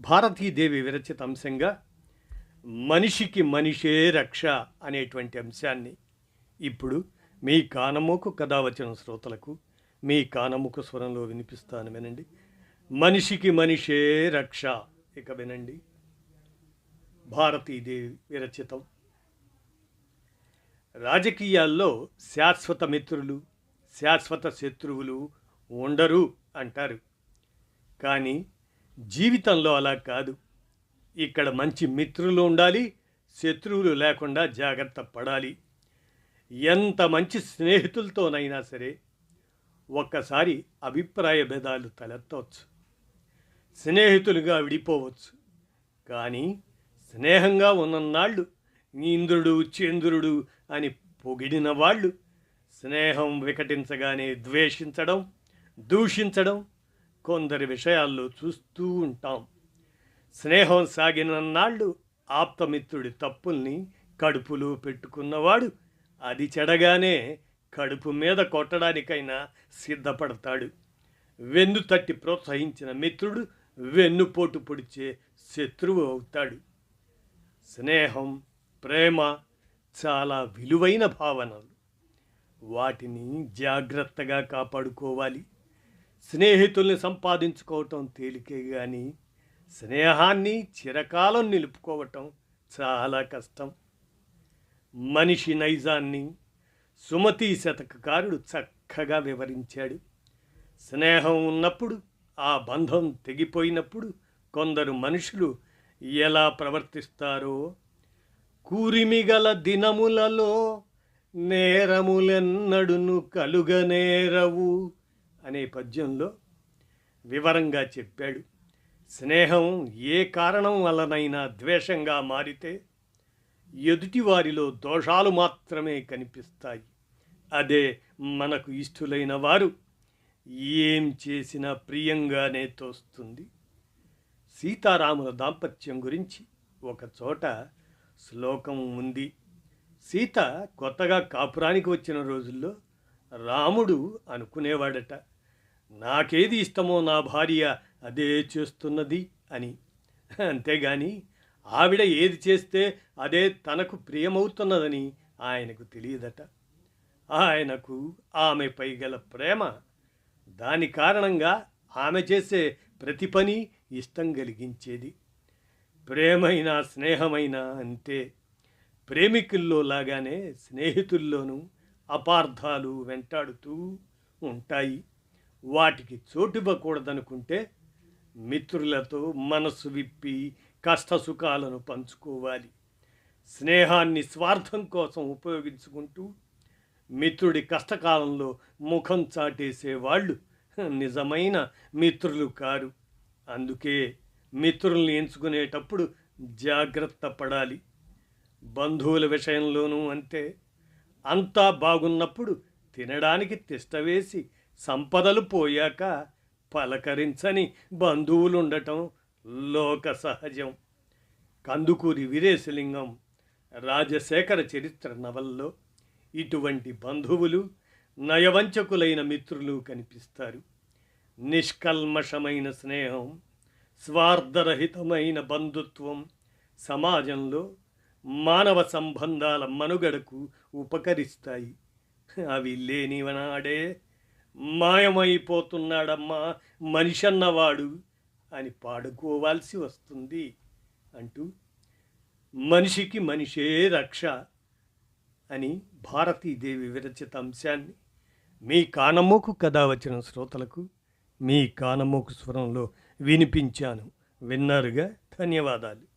భారతీదేవి విరచిత అంశంగా మనిషికి మనిషే రక్ష అనేటువంటి అంశాన్ని ఇప్పుడు మీ కానమోకు కథ వచ్చిన శ్రోతలకు మీ కానముకు స్వరంలో వినిపిస్తాను వినండి. మనిషికి మనిషే రక్ష ఇక వినండి. భారతీదేవి విరచితం. రాజకీయాల్లో శాశ్వత మిత్రులు శాశ్వత శత్రువులు ఉండరు అంటారు. కానీ జీవితంలో అలా కాదు. ఇక్కడ మంచి మిత్రులు ఉండాలి శత్రువులు లేకుండా జాగ్రత్త పడాలి. ఎంత మంచి స్నేహితులతోనైనా సరే ఒక్కసారి అభిప్రాయ భేదాలు తలెత్తవచ్చు. స్నేహితులుగా విడిపోవచ్చు. కానీ స్నేహంగా ఉన్ననాళ్ళు ఇంద్రుడు చంద్రుడు అని పొగిడిన వాళ్ళు స్నేహం వికటించగానే ద్వేషించడం దూషించడం కొందరి విషయాల్లో చూస్తూ ఉంటాం. స్నేహం సాగినన్నాళ్ళు ఆప్తమిత్రుడి తప్పుల్ని కడుపులో పెట్టుకున్నవాడు అది చెడగానే కడుపు మీద కొట్టడానికైనా సిద్ధపడతాడు. వెన్ను తట్టి ప్రోత్సహించిన మిత్రుడు వెన్నుపోటు పొడిచే శత్రువు అవుతాడు. స్నేహం ప్రేమ చాలా విలువైన భావనలు. వాటిని జాగ్రత్తగా కాపాడుకోవాలి. స్నేహితుల్ని సంపాదించుకోవటం తేలికే కానీ స్నేహాన్ని చిరకాలం నిలుపుకోవటం చాలా కష్టం. మనిషి నైజాన్ని సుమతి శతకకారుడు చక్కగా వివరించాడు. స్నేహం ఉన్నప్పుడు ఆ బంధం తెగిపోయినప్పుడు కొందరు మనుషులు ఎలా ప్రవర్తిస్తారో కూరిమిగల దినములలో నేరములెన్నడును కలుగనేరవు. అనే పద్యంలో వివరంగా చెప్పాడు. స్నేహం ఏ కారణం వలనైనా ద్వేషంగా మారితే ఎదుటివారిలో దోషాలు మాత్రమే కనిపిస్తాయి. అదే మనకు ఇష్టులైన వారు ఏం చేసినా ప్రియంగానే తోస్తుంది. సీతారాముల దాంపత్యం గురించి ఒక చోట శ్లోకం ఉంది. సీత కొత్తగా కాపురానికి వచ్చిన రోజుల్లో రాముడు అనుకునేవాడట. నాకేది ఇష్టమో నా భార్య అదే చేస్తున్నది అని. అంతేగాని ఆవిడ ఏది చేస్తే అదే తనకు ప్రియమవుతున్నదని ఆయనకు తెలియదట. ఆయనకు ఆమెపై గల ప్రేమ దాని కారణంగా ఆమె చేసే ప్రతి పని ఇష్టం కలిగించేది. ప్రేమైనా స్నేహమైనా అంతే. ప్రేమికుల్లో లాగానే స్నేహితుల్లోనూ అపార్థాలు వెంటాడుతూ ఉంటాయి. వాటికి చోటివ్వకూడదనుకుంటే మిత్రులతో మనసు విప్పి కష్ట సుఖాలను పంచుకోవాలి. స్నేహాన్ని స్వార్థం కోసం ఉపయోగించుకుంటూ మిత్రుడి కష్టకాలంలో ముఖం చాటేసే వాళ్ళు నిజమైన మిత్రులు కారు. అందుకే మిత్రుల్ని ఎంచుకునేటప్పుడు జాగ్రత్త పడాలి. బంధువుల విషయంలోనూ అంతే. అంతా బాగున్నప్పుడు తినడానికి తిష్టవేసి సంపదలు పోయాక పలకరించని బంధువులుండటం లోక సహజం. కందుకూరి వీరేశలింగం రాజశేఖర చరిత్ర నవల్లో ఇటువంటి బంధువులు నయవంచకులైన మిత్రులు కనిపిస్తారు. నిష్కల్మషమైన స్నేహం స్వార్థరహితమైన బంధుత్వం సమాజంలో మానవ సంబంధాల మనుగడకు ఉపకరిస్తాయి. అవి లేనివనాడే మాయమైపోతున్నాడమ్మా మనిషి అన్నవాడు అని పాడుకోవాల్సి వస్తుంది అంటూ మనిషికి మనిషే రక్ష అని భారతీదేవి విరచిత అంశాన్ని మీ కానమోకు కథ వచ్చిన శ్రోతలకు మీ కానమోకు స్వరంలో వినిపించాను. విన్నారుగా? ధన్యవాదాలు.